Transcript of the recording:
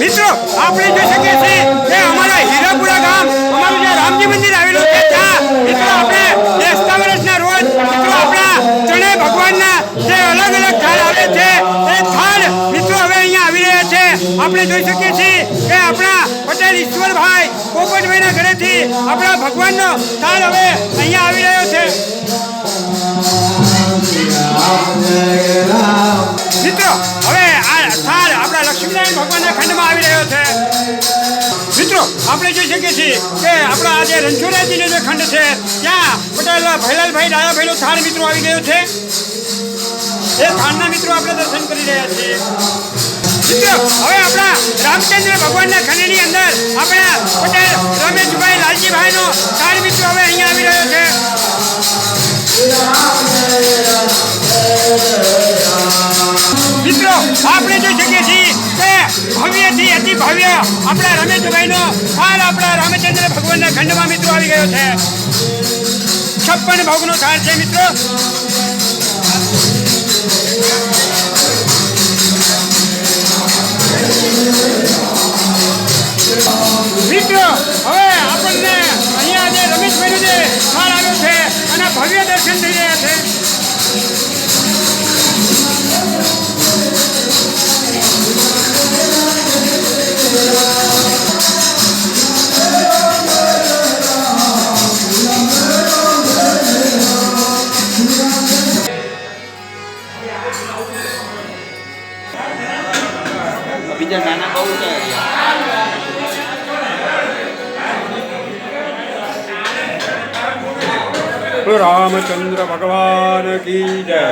મિત્રો, આપણે જોઈ શકીએ છીએ કે અમારા હીરાપુરા ગામ, અમારું જે રામજી મંદિર આવેલું છે, ત્યાં મિત્રો આપણે બેસતા વર્ષના રોજ, મિત્રો આપણા ત્રણેય ભગવાનના જે અલગ અલગ થાળ આવે છે, એ થાળ મિત્રો હવે અહીંયા આવી રહ્યા છે. આપણે જોઈ શકીએ છીએ કે આપણા પટેલ ઈશ્વરભાઈ પોપટભાઈના ઘરેથી આપણા ભગવાનનો થાળ હવે અહીંયા આવી રહ્યો છે. મિત્રો, હવે આ થાળ આપણા લક્ષ્મીનારાયણ ભગવાનના છે. મિત્રો, આપણે જોઈ શકીએ છીએ કે આપણા આજે જે જે ખંડ છે, ત્યાં પટેલ ભૈલાલભાઈ ડાયાભાઈનો થાળ મિત્રો આવી ગયો છે. એ થાળના મિત્રો આપણે દર્શન કરી રહ્યા છીએ. મિત્રો, હવે આપણા રામચંદ્ર ભગવાનના ખંડની અંદર આપણા પટેલ રમેશભાઈ લાલજીભાઈનો થાળ મિત્રો હવે અહીંયા આવી રહ્યો છે. મિત્રો, આપણે જોઈ શકીએ ભવ્યથી અતિ ભવ્ય. આપણા રમેશભાઈનો, હાલ આપણા રામચંદ્ર ભગવાનના ખંડમાં મિત્રો આવી ગયો છે. છપ્પન ભોગનો થાળ છે, મિત્રો. મિત્રો, હવે આપણને બીજા નાના બહુ છે. રામચંદ્ર ભગવાન કી જય.